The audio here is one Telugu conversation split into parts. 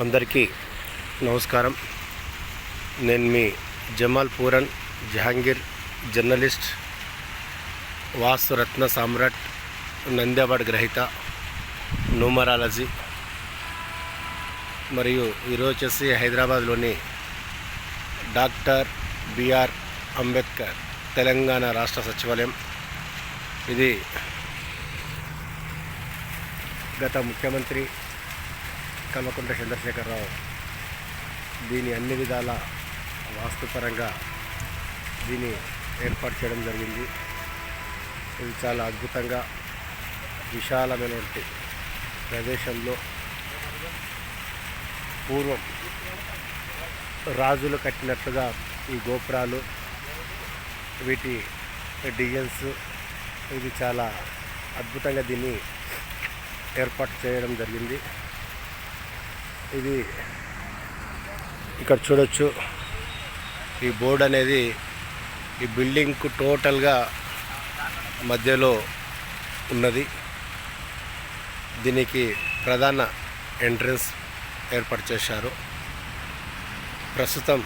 అందరికీ నమస్కారం. నేను మీ జమాల్ పూరన్ జహాంగీర్ జర్నలిస్ట్ వాసురత్న సామ్రాట్ నంద్యాబాడ్ గ్రహీత న్యూమరాలజీ మరియు ఈరోజు వచ్చేసి హైదరాబాద్లోని డాక్టర్ బిఆర్ అంబేద్కర్ తెలంగాణ రాష్ట్ర సచివాలయం. ఇది గత ముఖ్యమంత్రి కల్వకుంట్ల చంద్రశేఖరరావు దీని అన్ని విధాల వాస్తుపరంగా దీన్ని ఏర్పాటు చేయడం జరిగింది. ఇది చాలా అద్భుతంగా విశాలమైనటువంటి ప్రదేశంలో పూర్వం రాజులు కట్టినట్లుగా ఈ గోపురాలు వీటి డిజైన్స్ ఇది చాలా అద్భుతంగా దీన్ని ఏర్పాటు చేయడం జరిగింది. ఇది ఇక్కడ చూడొచ్చు. ఈ బోర్డు అనేది ఈ బిల్డింగ్కు టోటల్గా మధ్యలో ఉన్నది. దీనికి ప్రధాన ఎంట్రన్స్ ఏర్పాటు చేశారు. ప్రస్తుతం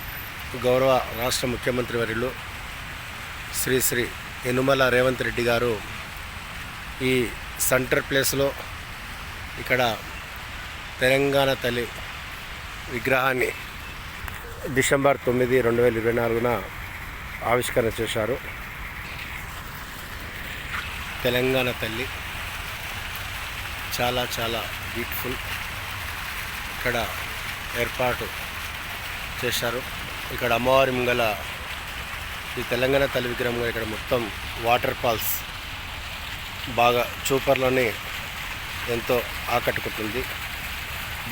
గౌరవ రాష్ట్ర ముఖ్యమంత్రి వర్యులు శ్రీ శ్రీ యనుమల రేవంత్ రెడ్డి గారు ఈ సెంటర్ ప్లేస్లో ఇక్కడ తెలంగాణ తల్లి విగ్రహాన్ని డిసెంబర్ తొమ్మిది రెండు వేల ఇరవై నాలుగున ఆవిష్కరణ చేశారు. తెలంగాణ తల్లి చాలా చాలా బ్యూటిఫుల్ ఇక్కడ ఏర్పాటు చేశారు. ఇక్కడ అమ్మవారి ముంగల ఈ తెలంగాణ తల్లి విగ్రహం ఇక్కడ మొత్తం వాటర్ ఫాల్స్ బాగా చూపర్లోనే ఎంతో ఆకట్టుకుంటుంది.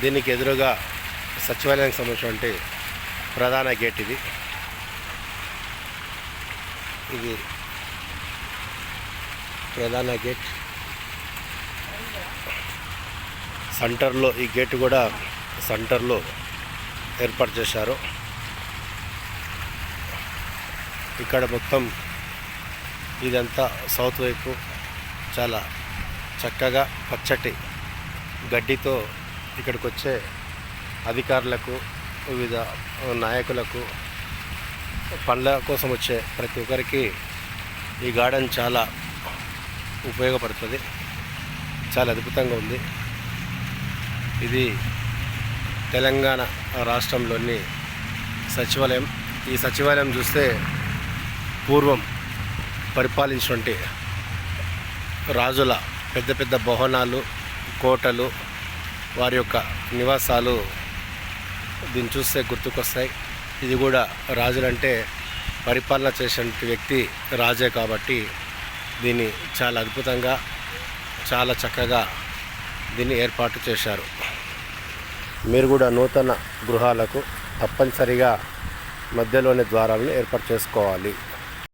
దీనికి ఎదురుగా సచివాలయానికి సంబంధించినటువంటి ప్రధాన గేట్ ఇది. ఇది ప్రధాన గేట్. సెంటర్లో ఈ గేట్ కూడా సెంటర్లో ఏర్పాటు చేశారు. ఇక్కడ మొత్తం ఇదంతా సౌత్ వైపు చాలా చక్కగా పచ్చటి గడ్డితో ఇక్కడికి వచ్చే అధికారులకు వివిధ నాయకులకు పండ్ల కోసం వచ్చే ప్రతి ఒక్కరికి ఈ గార్డెన్ చాలా ఉపయోగపడుతుంది. చాలా అద్భుతంగా ఉంది. ఇది తెలంగాణ రాష్ట్రంలోని సచివాలయం. ఈ సచివాలయం చూస్తే పూర్వం పరిపాలించినటువంటి రాజుల పెద్ద పెద్ద భవనాలు కోటలు వారి యొక్క నివాసాలు దీన్ని చూస్తే గుర్తుకొస్తాయి. ఇది కూడా రాజులంటే పరిపాలన చేసినటువంటి వ్యక్తి రాజే కాబట్టి దీన్ని చాలా అద్భుతంగా చాలా చక్కగా దీన్ని ఏర్పాటు చేశారు. మీరు కూడా నూతన గృహాలకు తప్పనిసరిగా మధ్యలోని ద్వారాలను ఏర్పాటు చేసుకోవాలి.